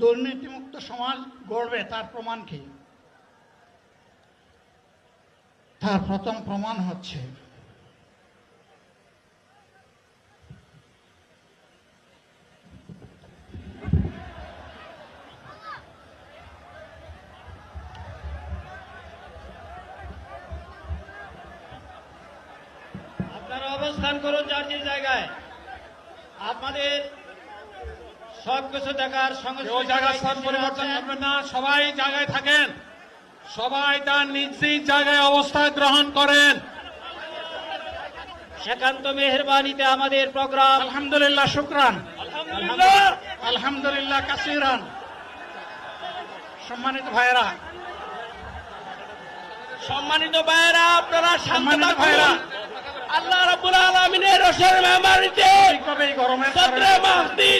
দুর্নীতিমুক্ত সমাজ গড়বে তার প্রমাণ কি? তার প্রথম প্রমাণ হচ্ছে আপনারা অবস্থান করুন যার যে জায়গায়। আপনাদের সব কিছু দেখার সঙ্গে কেউ জায়গা স্থান পরিবর্তন করবেন না সবাই জায়গায় থাকেন। সবাই তার নিজ নিজ জায়গায় অবস্থায় গ্রহণ করেন। একান্ত মেহরবানিতে আমাদের প্রোগ্রাম। আলহামদুলিল্লাহ শুক্রান। আলহামদুলিল্লাহ। কাসিরান। সম্মানিত ভাইরা সম্মানিত ভাইরা আপনারা সম্মানিত। ভাইয়েরা। আল্লাহ রাব্বুল আলামিনের রসের মেহমানিতে গরমের সদরে কারণে।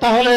তাহলে